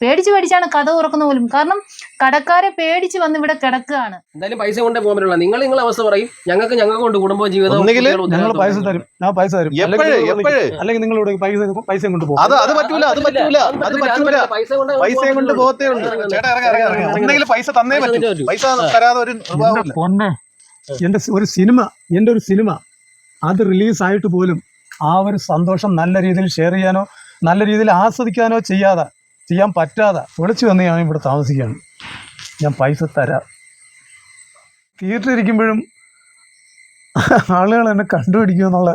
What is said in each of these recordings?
പേടിച്ച് പേടിച്ചാണ് കഥ തുറക്കുന്ന പോലും. കാരണം കടക്കാരെ പേടിച്ച് വന്ന് ഇവിടെ കിടക്കുകയാണ്. എന്തായാലും പൈസ കൊണ്ടേ പോകാൻ പറ്റില്ല നിങ്ങൾ നിങ്ങളെ അവസ്ഥ പറയും. ഞങ്ങൾക്ക് ഞങ്ങൾക്ക് കൊണ്ട് കുടുംബ ജീവിതം കുട്ടികളും ഞങ്ങൾ പൈസ തരും. ഞാൻ പൈസ തരും. എപ്പോഴ് അല്ലെങ്കിൽ നിങ്ങൾ എപ്പോഴ്? അല്ലെങ്കിൽ നിങ്ങൾ ഇവിടെ പൈസ പൈസ കൊണ്ട് പോകും. അത് അത് പറ്റൂല അത് പറ്റൂല അത് പറ്റൂല പൈസ കൊണ്ട് പോകത്തേ ഉണ്ട് ചേട്ടാ ഇറങ്ങി ഇറങ്ങി ഇറങ്ങി. ഒന്നെങ്കിലും പൈസ തന്നേ പൈസ പറ്റൂ. പൈസ തരാതെ ഒരു എന്റെ ഒരു സിനിമ എന്റെ ഒരു സിനിമ അത് റിലീസായിട്ട് പോലും ആ ഒരു സന്തോഷം നല്ല രീതിയിൽ ഷെയർ ചെയ്യാനോ നല്ല രീതിയിൽ ആസ്വദിക്കാനോ ചെയ്യാതെ ചെയ്യാൻ പറ്റാതെ വിളിച്ചു വന്ന് ഞാൻ ഇവിടെ താമസിക്കുകയാണ്. ഞാൻ പൈസ തരാം. തിയേറ്ററിൽ ഇരിക്കുമ്പോഴും ആളുകൾ എന്നെ കണ്ടുപിടിക്കുമെന്നുള്ള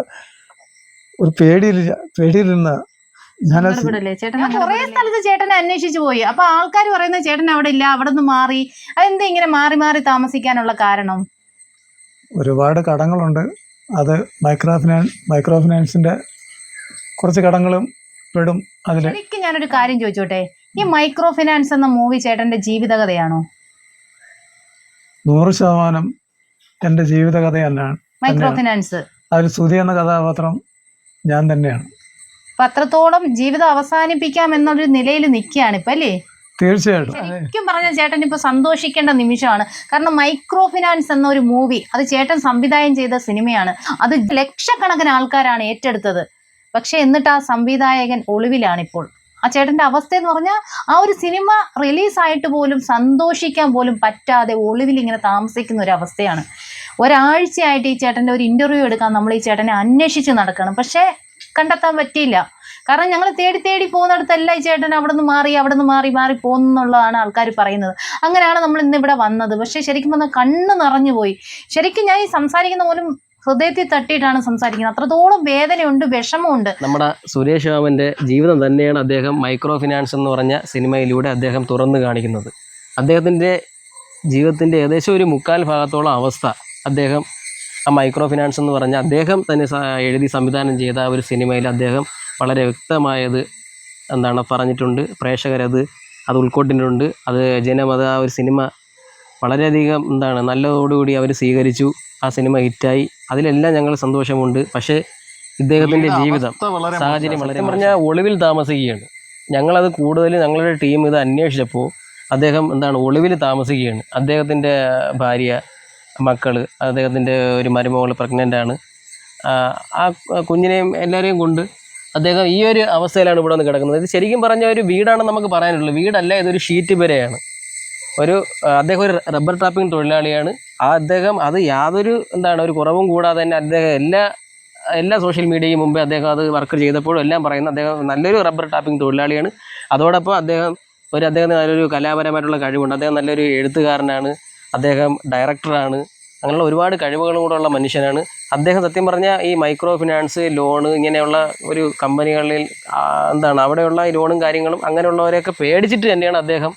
ഒരു പേടിയിൽ പേടിയിലിരുന്ന കുറെ സ്ഥലത്ത് ചേട്ടനെ അന്വേഷിച്ചു പോയി. അപ്പൊ ആൾക്കാർ പറയുന്ന ചേട്ടൻ അവിടെ ഇല്ല അവിടെ നിന്ന് മാറി. അതെന്താ ഇങ്ങനെ മാറി മാറി താമസിക്കാനുള്ള കാരണം? ഒരുപാട് കടങ്ങളുണ്ട്. അത് മൈക്രോ ഫിനാൻസ് മൈക്രോ ഫിനാൻസിന്റെ കുറച്ച് കടങ്ങളും പെടും അതിൽ എനിക്ക് ഞാനൊരു കാര്യം ചോദിച്ചോട്ടെ? ഈ മൈക്രോ ഫിനാൻസ് എന്ന മൂവി ചേട്ടന്റെ ജീവിതകഥയാണോ? നൂറ് ശതമാനം എന്റെ ജീവിതകഥ തന്നെയാണ്. മൈക്രോ ഫിനാൻസ് അതിൽ സുധി എന്ന കഥാപാത്രം ഞാൻ തന്നെയാണ്. അപ്പൊ അത്രത്തോളം ജീവിതം അവസാനിപ്പിക്കാം എന്നൊരു നിലയിൽ നിൽക്കുകയാണ് ഇപ്പൊ അല്ലേ? തീർച്ചയായിട്ടും. ശരിക്കും പറഞ്ഞ ചേട്ടൻ ഇപ്പൊ സന്തോഷിക്കേണ്ട നിമിഷമാണ്. കാരണം മൈക്രോ ഫിനാൻസ് എന്ന ഒരു മൂവി അത് ചേട്ടൻ സംവിധാനം ചെയ്ത സിനിമയാണ്. അത് ലക്ഷക്കണക്കിന് ആൾക്കാരാണ് ഏറ്റെടുത്തത്. പക്ഷെ എന്നിട്ട് ആ സംവിധായകൻ ഒളിവിലാണിപ്പോൾ. ആ ചേട്ടന്റെ അവസ്ഥ എന്ന് പറഞ്ഞാൽ ആ ഒരു സിനിമ റിലീസായിട്ട് പോലും സന്തോഷിക്കാൻ പോലും പറ്റാതെ ഒളിവിൽ ഇങ്ങനെ താമസിക്കുന്ന ഒരു അവസ്ഥയാണ് ഒരാഴ്ചയായിട്ട് ഈ ചേട്ടന്റെ ഒരു ഇന്റർവ്യൂ എടുക്കാൻ നമ്മൾ ഈ ചേട്ടനെ അന്വേഷിച്ച് നടക്കണം. പക്ഷേ കണ്ടെത്താൻ പറ്റിയില്ല. കാരണം ഞങ്ങൾ തേടി തേടി പോകുന്നിടത്തല്ല ഈ ചേട്ടൻ അവിടെ നിന്ന് മാറി അവിടെ നിന്ന് മാറി മാറി പോകുന്നുള്ളതാണ് ആൾക്കാർ പറയുന്നത്. അങ്ങനെയാണ് നമ്മൾ ഇന്ന് ഇവിടെ വന്നത്. പക്ഷേ ശരിക്കും പറഞ്ഞാൽ കണ്ണ് നിറഞ്ഞു പോയി ശരിക്കും ഞാൻ ഈ സംസാരിക്കുന്ന പോലും ഹൃദയത്തിൽ തട്ടിയിട്ടാണ് സംസാരിക്കുന്നത്. അത്രത്തോളം വേദനയുണ്ട് വിഷമമുണ്ട്. നമ്മുടെ സുരേഷ് ബാബുവിന്റെ ജീവിതം തന്നെയാണ് അദ്ദേഹം മൈക്രോ ഫിനാൻസ് എന്ന് പറഞ്ഞ സിനിമയിലൂടെ അദ്ദേഹം തുറന്നു കാണിക്കുന്നത്. അദ്ദേഹത്തിന്റെ ജീവിതത്തിന്റെ ഏകദേശം ഒരു മുക്കാൽ ഭാഗത്തോളം അവസ്ഥ അദ്ദേഹം ആ മൈക്രോ ഫിനാൻസ് എന്ന് പറഞ്ഞ അദ്ദേഹം തന്നെ എഴുതി സംവിധാനം ചെയ്ത ഒരു സിനിമയിൽ അദ്ദേഹം വളരെ വ്യക്തമായത് എന്താണ് പറഞ്ഞിട്ടുണ്ട്. പ്രേക്ഷകരത് അത് ഉൾക്കൊണ്ടിട്ടുണ്ട്. അത് ജനമത ആ ഒരു സിനിമ വളരെയധികം എന്താണ് നല്ലതോടുകൂടി അവർ സ്വീകരിച്ചു. ആ സിനിമ ഹിറ്റായി. അതിലെല്ലാം ഞങ്ങൾ സന്തോഷമുണ്ട്. പക്ഷേ ഇദ്ദേഹത്തിന്റെ ജീവിതം സാഹചര്യം വളരെ പറഞ്ഞാൽ ഒളിവിൽ താമസിക്കുകയാണ്. ഞങ്ങളത് കൂടുതൽ ഞങ്ങളുടെ ടീം ഇത് അന്വേഷിച്ചപ്പോൾ അദ്ദേഹം എന്താണ് ഒളിവിൽ താമസിക്കുകയാണ്. അദ്ദേഹത്തിന്റെ ഭാര്യ മക്കൾ അദ്ദേഹത്തിന്റെ ഒരു മരുമകൾ പ്രഗ്നന്റ് ആണ്. ആ, ആ കുഞ്ഞിനെയും എല്ലാവരെയും കൊണ്ട് അദ്ദേഹം ഈ ഒരു അവസ്ഥയിലാണ് ഇവിടെ വന്ന് കിടക്കുന്നത്. ഇത് ശരിക്കും പറഞ്ഞാൽ ഒരു വീടാണെന്ന് നമുക്ക് പറയാനുള്ളൂ. വീടല്ല ഇതൊരു ഷീറ്റ് പെരയാണ്. ഒരു അദ്ദേഹം ഒരു റബ്ബർ ട്രാപ്പിംഗ് തൊഴിലാളിയാണ്. അദ്ദേഹം അത് യാതൊരു എന്താണ് ഒരു കുറവും കൂടാതെ തന്നെ അദ്ദേഹം എല്ലാ എല്ലാ സോഷ്യൽ മീഡിയയും മുമ്പേ അദ്ദേഹം അത് വർക്ക് ചെയ്തപ്പോഴും എല്ലാം പറയുന്ന അദ്ദേഹം നല്ലൊരു റബ്ബർ ടാപ്പിംഗ് തൊഴിലാളിയാണ്. അതോടൊപ്പം അദ്ദേഹം ഒരു അദ്ദേഹത്തിന് നല്ലൊരു കലാപരമായിട്ടുള്ള കഴിവുണ്ട്. അദ്ദേഹം നല്ലൊരു എഴുത്തുകാരനാണ്. അദ്ദേഹം ഡയറക്ടറാണ് അങ്ങനെയുള്ള ഒരുപാട് കഴിവുകളും കൂടെ ഉള്ള മനുഷ്യനാണ്. അദ്ദേഹം സത്യം പറഞ്ഞാൽ ഈ മൈക്രോ ഫിനാൻസ് ലോണ് ഇങ്ങനെയുള്ള ഒരു കമ്പനികളിൽ എന്താണ് അവിടെയുള്ള ഈ ലോണും കാര്യങ്ങളും അങ്ങനെയുള്ളവരെയൊക്കെ പേടിച്ചിട്ട് തന്നെയാണ് അദ്ദേഹം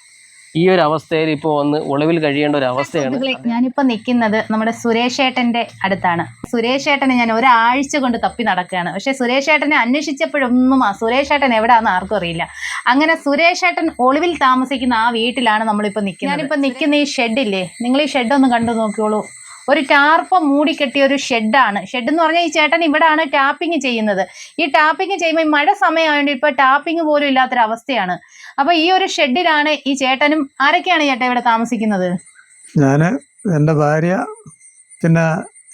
ഈ ഒരു അവസ്ഥയിൽ ഇപ്പോൾ വന്ന് ഒളിവിൽ കഴിയേണ്ട ഒരു അവസ്ഥയാണ് ഞാനിപ്പോ നിൽക്കുന്നത് നമ്മുടെ സുരേഷ് ഏട്ടന്റെ അടുത്താണ്. സുരേഷ് ഏട്ടനെ ഞാൻ ഒരാഴ്ച കൊണ്ട് തപ്പി നടക്കുകയാണ്. പക്ഷെ സുരേഷ് ഏട്ടനെ അന്വേഷിച്ചപ്പോഴൊന്നും ആ സുരേഷ് ഏട്ടൻ എവിടെയാണെന്ന് ആർക്കും അറിയില്ല. അങ്ങനെ സുരേഷ് ഏട്ടൻ ഒളിവിൽ താമസിക്കുന്ന ആ വീട്ടിലാണ് നമ്മളിപ്പോ നിൽക്കുന്നത് ഞാനിപ്പോ നിൽക്കുന്ന ഈ ഷെഡില്ലേ? നിങ്ങൾ ഈ ഷെഡ് ഒന്ന് കണ്ടു നോക്കിയോളൂ ഒരു ടാർപ്പ മൂടിക്കെട്ടിയ ഒരു ഷെഡാണ്. ഷെഡ് എന്ന് പറഞ്ഞാൽ ഈ ചേട്ടൻ ഇവിടാണ് ടാപ്പിംഗ് ചെയ്യുന്നത്. ഈ ടാപ്പിംഗ് ചെയ്യുമ്പോൾ മഴ സമയമായതുകൊണ്ട് ഇപ്പൊ ടാപ്പിംഗ് പോലും ഇല്ലാത്തൊരവസ്ഥയാണ്. അപ്പോൾ ഈ ഒരു ഷെഡിലാണ് ഈ ചേട്ടനും ആരൊക്കെയാണ് ചേട്ടൻ ഇവിടെ താമസിക്കുന്നത്? ഞാൻ എന്റെ ഭാര്യ പിന്നെ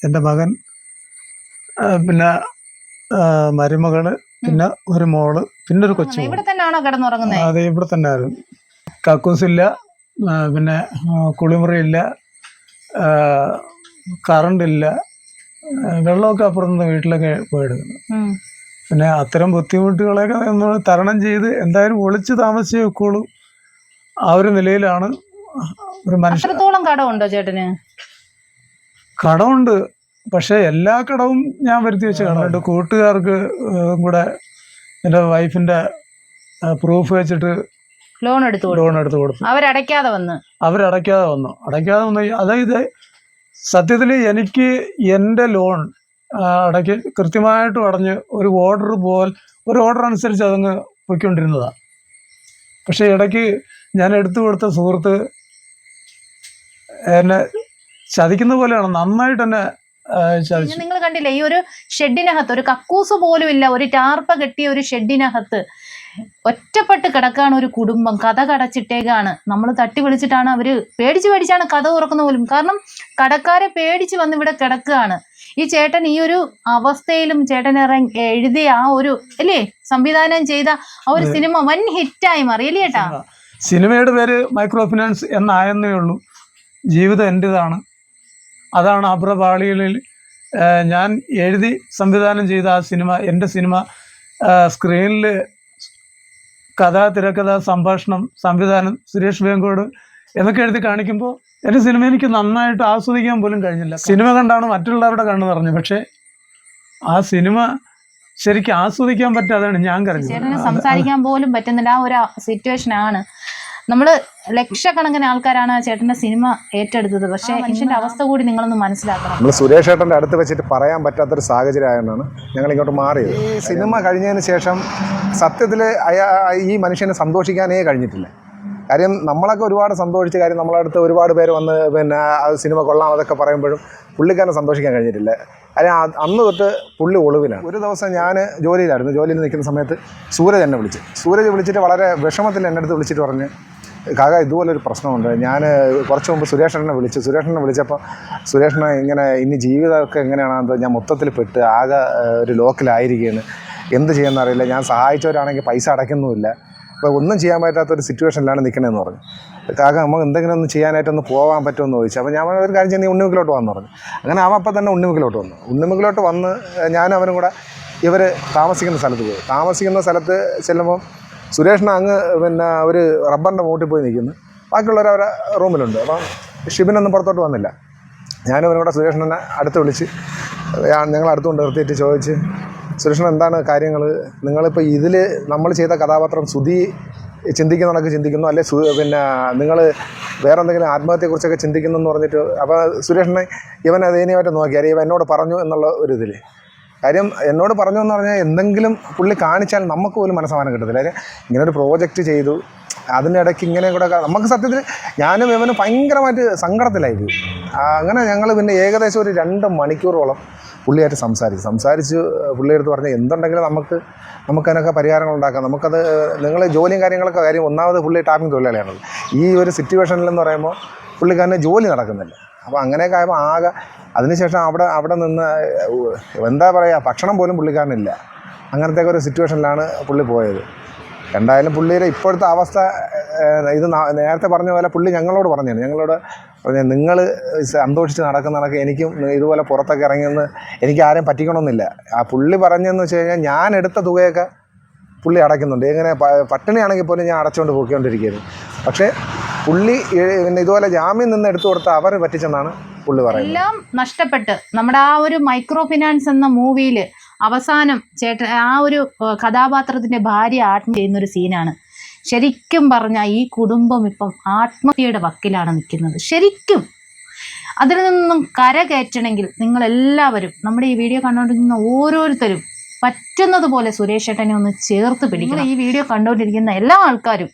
എന്റെ മകൻ പിന്നെ മരുമകൾ പിന്നെ ഒരു മോൾ പിന്നെ ഒരു കൊച്ചു ഇവിടെ തന്നെയാണോ കിടന്നുറങ്ങുന്നത് അതെ ഇവിടെ തന്നെ ആയിരുന്നു കക്കൂസില്ല പിന്നെ കുളിമുറിയില്ല കറണ്ടില്ല വെള്ളമൊക്കെ അപ്പുറം വീട്ടിലൊക്കെ പോയെടുക്കുന്നു. പിന്നെ അത്തരം ബുദ്ധിമുട്ടുകളൊക്കെ നമ്മൾ തരണം ചെയ്ത് എന്തായാലും ഒളിച്ച് താമസിച്ചേ വെക്കുള്ളൂ. ആ ഒരു നിലയിലാണ് ഒരു മനുഷ്യത്തോളം കടമുണ്ടോ ചേട്ടന്? കടമുണ്ട്. പക്ഷേ എല്ലാ കടവും ഞാൻ വരുത്തി വെച്ച കടമുണ്ട് കൂട്ടുകാർക്ക് കൂടെ എന്റെ വൈഫിന്റെ പ്രൂഫ് വെച്ചിട്ട് ലോൺ എടുത്തു കൊടുത്തു. ലോൺ എടുത്തു കൊടുത്തു. അവരടയ്ക്കാതെ വന്നു. അവരടയ്ക്കാതെ വന്നു. അടയ്ക്കാതെ വന്നു അതായത് സത്യത്തിൽ എനിക്ക് എന്റെ ലോൺ അടയ്ക്ക് കൃത്യമായിട്ടും അടഞ്ഞ് ഒരു ഓർഡർ പോൽ ഒരു ഓർഡർ അനുസരിച്ച് അതങ്ങ് പൊയ്ക്കൊണ്ടിരുന്നതാണ് പക്ഷേ ഇടയ്ക്ക് ഞാൻ എടുത്തു കൊടുത്ത സുഹൃത്ത് എന്നെ ചതിക്കുന്ന പോലെയാണ് നന്നായിട്ട് എന്നെ നിങ്ങൾ കണ്ടില്ലേ ഈ ഒരു ഷെഡിനകത്ത് ഒരു കക്കൂസ് പോലും ഇല്ല ഒരു ടാർപ്പ കെട്ടിയ ഒരു ഷെഡിനകത്ത് ഒറ്റപ്പെട്ട് കിടക്കുകയാണ് ഒരു കുടുംബം. കഥ കടച്ചിട്ടേക്കാണ്. നമ്മൾ തട്ടി വിളിച്ചിട്ടാണ് അവർ പേടിച്ച് പേടിച്ചാണ് കഥ തുറക്കുന്ന പോലും. കാരണം കടക്കാരെ പേടിച്ച് വന്ന് ഇവിടെ കിടക്കുകയാണ്. ഈ ചേട്ടൻ ഈ ഒരു അവസ്ഥയിലും ചേട്ടൻ ഇറങ്ങി എഴുതിയ ആ ഒരു അല്ലേ? സംവിധാനം ചെയ്ത ആ ഒരു സിനിമ വൻ ഹിറ്റായി മാറി അല്ലേ ചേട്ടാ? സിനിമയുടെ പേര് മൈക്രോ ഫിനാൻസ് എന്നായെന്നേ ഉള്ളൂ. ജീവിതം എന്റെതാണ് അതാണ് അബ്രപാളികളിൽ ഞാൻ എഴുതി സംവിധാനം ചെയ്ത ആ സിനിമ. എന്റെ സിനിമ സ്ക്രീനിൽ കഥ തിരക്കഥ സംഭാഷണം സംവിധാനം സുരേഷ് വേങ്കോട് എന്നൊക്കെ എഴുതി കാണിക്കുമ്പോൾ എന്റെ സിനിമ എനിക്ക് നന്നായിട്ട് ആസ്വദിക്കാൻ പോലും കഴിഞ്ഞില്ല. സിനിമ കണ്ടാണ് മറ്റുള്ളവരുടെ കണ്ണ് നിറഞ്ഞു പക്ഷേ ആ സിനിമ ശരിക്കും ആസ്വദിക്കാൻ പറ്റാതാണ് ഞാൻ കരുതുന്നത്. സംസാരിക്കാൻ പോലും പറ്റുന്നില്ല. ആ ഒരു സിറ്റുവേഷൻ ആണ്. നമ്മൾ ലക്ഷക്കണക്കിന് ആൾക്കാരാണ് ചേട്ടന്റെ സിനിമ ഏറ്റെടുത്തത്. പക്ഷേ മനുഷ്യന്റെ അവസ്ഥ കൂടി നിങ്ങളൊന്ന് മനസ്സിലാക്കണം. നമ്മൾ സുരേഷ് ഏട്ടന്റെ അടുത്ത് വെച്ചിട്ട് പറയാൻ പറ്റാത്തൊരു സാഹചര്യം ആയതുകൊണ്ടാണ് ഞങ്ങൾ ഇങ്ങോട്ട് മാറിയത്. ഈ സിനിമ കഴിഞ്ഞതിന് ശേഷം സത്യത്തിൽ അയാ ഈ മനുഷ്യനെ സന്തോഷിക്കാനേ കഴിഞ്ഞിട്ടില്ല. കാര്യം നമ്മളൊക്കെ ഒരുപാട് സന്തോഷിച്ച കാര്യം നമ്മളെ അടുത്ത് ഒരുപാട് പേര് വന്ന് പിന്നെ അത് സിനിമ കൊള്ളാം അതൊക്കെ പറയുമ്പോഴും പുള്ളിക്കാരനെ സന്തോഷിക്കാൻ കഴിഞ്ഞിട്ടില്ല. കാര്യം അന്ന് തൊട്ട് പുള്ളി ഒളിവിലാണ്. ഒരു ദിവസം ഞാൻ ജോലിയിലായിരുന്നു. ജോലിയിൽ നിൽക്കുന്ന സമയത്ത് സൂരജ് എന്നെ വിളിച്ചു. സൂരജ് വിളിച്ചിട്ട് വളരെ വിഷമത്തിൽ എന്റെ അടുത്ത് വിളിച്ചിട്ട് പറഞ്ഞ് കാക ഇതുപോലൊരു പ്രശ്നമുണ്ട്. ഞാൻ കുറച്ച് മുമ്പ് സുരേഷനെ വിളിച്ചു സുരേഷനെ വിളിച്ചപ്പോൾ സുരേഷനെ ഇങ്ങനെ ഇനി ജീവിതമൊക്കെ എങ്ങനെയാണെന്ന് ഞാൻ മൊത്തത്തിൽ പെട്ട് ആകെ ഒരു ലോക്കിലായിരിക്കുകയാണ് എന്ത് ചെയ്യുമെന്ന് അറിയില്ല. ഞാൻ സഹായിച്ചവരാണെങ്കിൽ പൈസ അടയ്ക്കുന്നുമില്ല. അപ്പോൾ ഒന്നും ചെയ്യാൻ പറ്റാത്തൊരു സിറ്റുവേഷനിലാണ് നിൽക്കണതെന്ന് പറഞ്ഞു. കാക നമുക്ക് എന്തെങ്കിലും ഒന്ന് ചെയ്യാനായിട്ടൊന്ന് പോകാൻ പറ്റുമെന്ന് ചോദിച്ചു. അപ്പോൾ ഞാൻ ഒരു കാര്യം ചെയ്യുന്ന ഉണ്ണിമുക്കിലോട്ട് വന്നു പറഞ്ഞു. അങ്ങനെ അവൻ അപ്പം തന്നെ ഉണ്ണിമുക്കിലോട്ട് വന്നു. ഉണ്ണിമുക്കിലോട്ട് വന്ന് ഞാനും അവനും കൂടെ ഇവർ താമസിക്കുന്ന സ്ഥലത്ത് പോയി. താമസിക്കുന്ന സ്ഥലത്ത് ചെല്ലുമ്പോൾ സുരേഷിന് അങ്ങ് പിന്നെ ഒരു റബ്ബറിന്റെ മൂട്ടിൽ പോയി നിൽക്കുന്നു. ബാക്കിയുള്ളവർ അവരെ റൂമിലുണ്ട്. അപ്പം ഷിബിനൊന്നും പുറത്തോട്ട് വന്നില്ല. ഞാനും അവനോട് സുരേഷനെ അടുത്ത് വിളിച്ച് ഞങ്ങൾ അടുത്തുകൊണ്ട് നിർത്തിയിട്ട് ചോദിച്ച് സുരേഷൻ എന്താണ് കാര്യങ്ങൾ? നിങ്ങളിപ്പോൾ ഇതിൽ നമ്മൾ ചെയ്ത കഥാപാത്രം സുധി ചിന്തിക്കുന്നതൊക്കെ ചിന്തിക്കുന്നു അല്ലെ പിന്നെ നിങ്ങൾ വേറെ എന്തെങ്കിലും ആത്മഹത്യയെക്കുറിച്ചൊക്കെ ചിന്തിക്കുന്നു എന്ന് പറഞ്ഞിട്ട് അപ്പോൾ സുരേഷിനെ ഇവൻ ദയനീയമായിട്ട് നോക്കി അറിയാം എന്നോട് പറഞ്ഞു എന്നുള്ള ഒരു ഇതിൽ കാര്യം എന്നോട് പറഞ്ഞു എന്ന് പറഞ്ഞാൽ എന്തെങ്കിലും പുള്ളി കാണിച്ചാൽ നമുക്ക് പോലും മനസ്സമാനം കിട്ടത്തില്ല. കാര്യം ഇങ്ങനെ ഒരു പ്രോജക്റ്റ് ചെയ്തു. അതിനിടയ്ക്ക് ഇങ്ങനെ കൂടെ നമുക്ക് സത്യത്തിൽ ഞാനും ഇവനും ഭയങ്കരമായിട്ട് സങ്കടത്തിലായി അങ്ങനെ ഞങ്ങൾ പിന്നെ ഏകദേശം ഒരു രണ്ട് മണിക്കൂറോളം പുള്ളിയായിട്ട് സംസാരിച്ചു. സംസാരിച്ച് പുള്ളിയെടുത്ത് പറഞ്ഞു എന്തുണ്ടെങ്കിലും നമുക്ക് നമുക്കതിനൊക്കെ പരിഹാരങ്ങൾ ഉണ്ടാക്കാം. നമുക്കത് നിങ്ങൾ ജോലിയും കാര്യങ്ങളൊക്കെ കാര്യം ഒന്നാമത് പുള്ളി ടാപ്പിംഗ് തൊഴിലാളിയാണല്ലോ ഈ ഒരു സിറ്റുവേഷനിലെന്ന് പറയുമ്പോൾ പുള്ളിക്കാരന് ജോലി നടക്കുന്നില്ല. അപ്പോൾ അങ്ങനെയൊക്കെ ആയപ്പോൾ ആകെ അതിനുശേഷം അവിടെ അവിടെ നിന്ന് എന്താ പറയുക ഭക്ഷണം പോലും പുള്ളിക്കാരനില്ല. അങ്ങനത്തെ ഒരു സിറ്റുവേഷനിലാണ് പുള്ളി പോയത്. എന്തായാലും പുള്ളിയുടെ ഇപ്പോഴത്തെ അവസ്ഥ ഇത് നേരത്തെ പറഞ്ഞ പോലെ പുള്ളി ഞങ്ങളോട് പറഞ്ഞാണ് ഞങ്ങളോട് പറഞ്ഞു നിങ്ങൾ സന്തോഷിച്ച് നടക്കുന്നതൊക്കെ എനിക്കും ഇതുപോലെ പുറത്തൊക്കെ ഇറങ്ങിയെന്ന് എനിക്ക് ആരെയും പറ്റിക്കണമെന്നില്ല. ആ പുള്ളി പറഞ്ഞെന്ന് വെച്ച് കഴിഞ്ഞാൽ ഞാൻ എടുത്ത തുകയൊക്കെ പുള്ളി അടയ്ക്കുന്നുണ്ട്. എങ്ങനെ പട്ടിണിയാണെങ്കിൽ പോലും ഞാൻ അടച്ചുകൊണ്ട് പോയിക്കൊണ്ടിരിക്കുകയായിരുന്നു പക്ഷേ പുള്ളി പിന്നെ ഇതുപോലെ ജാമ്യം നിന്ന് എടുത്തു കൊടുത്ത അവർ പറ്റിച്ചെന്നാണ് പുള്ളി പറയുന്നത്. എല്ലാം നഷ്ടപ്പെട്ട് നമ്മുടെ ആ ഒരു മൈക്രോ ഫിനാൻസ് എന്ന മൂവിയിൽ അവസാനം ചേട്ടൻ ആ ഒരു കഥാപാത്രത്തിന്റെ ഭാര്യ ആത്മ ചെയ്യുന്ന ഒരു സീനാണ് ശരിക്കും പറഞ്ഞാൽ ഈ കുടുംബം ഇപ്പം ആത്മഹത്യയുടെ വക്കിലാണ് നിൽക്കുന്നത്. ശരിക്കും. അതിൽ നിന്നും കരകയറ്റണമെങ്കിൽ നിങ്ങൾ എല്ലാവരും നമ്മുടെ ഈ വീഡിയോ കണ്ടുകൊണ്ടിരിക്കുന്ന ഓരോരുത്തരും പറ്റുന്നത് പോലെ സുരേഷ് ചേട്ടനെ ഒന്ന് ചേർത്ത് പിടിക്കണം. ഈ വീഡിയോ കണ്ടുകൊണ്ടിരിക്കുന്ന എല്ലാ ആൾക്കാരും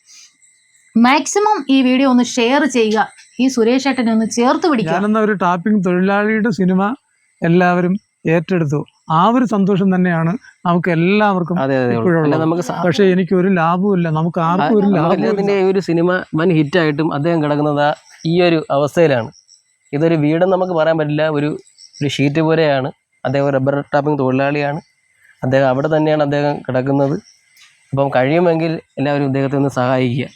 മാക്സിമം ഈ വീഡിയോ ഒന്ന് ഷെയർ ചെയ്യുക. ഈ സുരേഷ് ഏട്ടനെ ഒന്ന് ചേർത്ത് പിടിക്കുക. ഞാനെന്ന ഒരു ടാപ്പിംഗ് തൊഴിലാളിയുടെ സിനിമ എല്ലാവരും ഏറ്റെടുത്തു. ആ ഒരു സന്തോഷം തന്നെയാണ് നമുക്ക് എല്ലാവർക്കും പക്ഷേ എനിക്ക് ഒരു ലാഭവുമില്ല നമുക്ക് ആർക്കും ഒരു ലാഭം ഒരു സിനിമ വൻ ഹിറ്റായിട്ടും അദ്ദേഹം കിടക്കുന്നത് ഈ ഒരു അവസ്ഥയിലാണ്. ഇതൊരു വീടെന്ന് നമുക്ക് പറയാൻ പറ്റില്ല. ഒരു ഒരു ഷീറ്റ് പോലെയാണ്. അദ്ദേഹം റബ്ബർ ടാപ്പിംഗ് തൊഴിലാളിയാണ്. അദ്ദേഹം അവിടെ തന്നെയാണ് അദ്ദേഹം കിടക്കുന്നത്. അപ്പം കഴിയുമെങ്കിൽ എല്ലാവരും ഇദ്ദേഹത്തെ ഒന്ന് സഹായിക്കുക.